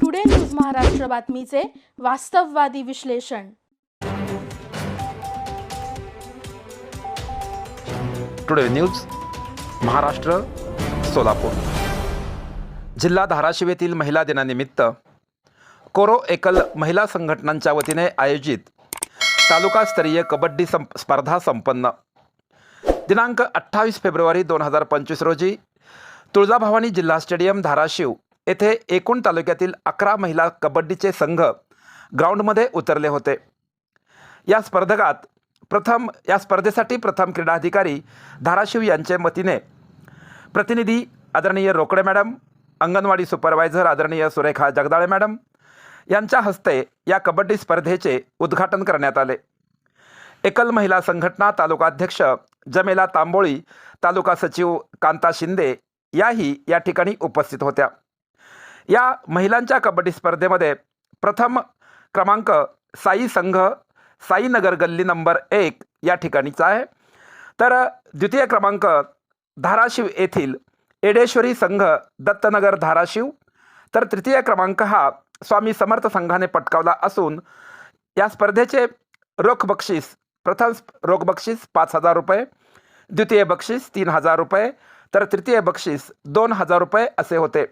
Today news Maharashtra बातमीचे वास्तववादी विश्लेषण today news Maharashtra Solapur जिल्हा धाराशिव येथील महिला दिनानिमित्त कोरो एकल महिला संघटनांच्या वतीने आयोजित तालुकास्तरीय कबड्डी संप स्पर्धा संपन्न. दिनांक अठ्ठावीस फेब्रुवारी दोन हजार पंचवीस रोजी तुळजाभवानी जिल्हा स्टेडियम धाराशिव येथे एकूण तालुक्यातील अकरा महिला कबड्डीचे संघ ग्राउंडमध्ये उतरले होते. या स्पर्धकात प्रथम या स्पर्धेसाठी प्रथम क्रीडाधिकारी धाराशिव यांच्या मतीने प्रतिनिधी आदरणीय रोकडे मॅडम अंगणवाडी सुपरवायझर आदरणीय सुरेखा जगदाळे मॅडम यांच्या हस्ते या कबड्डी स्पर्धेचे उद्घाटन करण्यात आले. एकल महिला संघटना तालुकाध्यक्ष जमेला तांबोळी तालुका सचिव कांता शिंदे याही या ठिकाणी उपस्थित होत्या. या महिलांच्या कबड्डी स्पर्धेमध्ये प्रथम क्रमांक साई संघ साईनगर गल्ली नंबर एक या ठिकाणीचा आहे. तर द्वितीय क्रमांक धाराशिव येथील एडेश्वरी संघ दत्तनगर धाराशिव तर तृतीय क्रमांक हा स्वामी समर्थ संघाने पटकावला असून या स्पर्धेचे रोख बक्षीस प्रथम स्प- रोख बक्षीस पाच हजार रुपये द्वितीय बक्षीस तीन हजार रुपये तर तृतीय बक्षीस दोन हजार रुपये असे होते.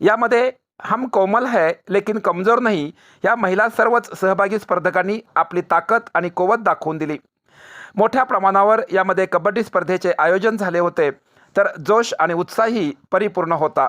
यामध्ये हम कोमल है लेकिन कमजोर नाही या महिला सर्वच सहभागी स्पर्धकांनी आपली ताकद आणि कोवत दाखवून दिली. मोठ्या प्रमाणावर यामध्ये कबड्डी स्पर्धेचे आयोजन झाले होते तर जोश आणि उत्साही परिपूर्ण होता.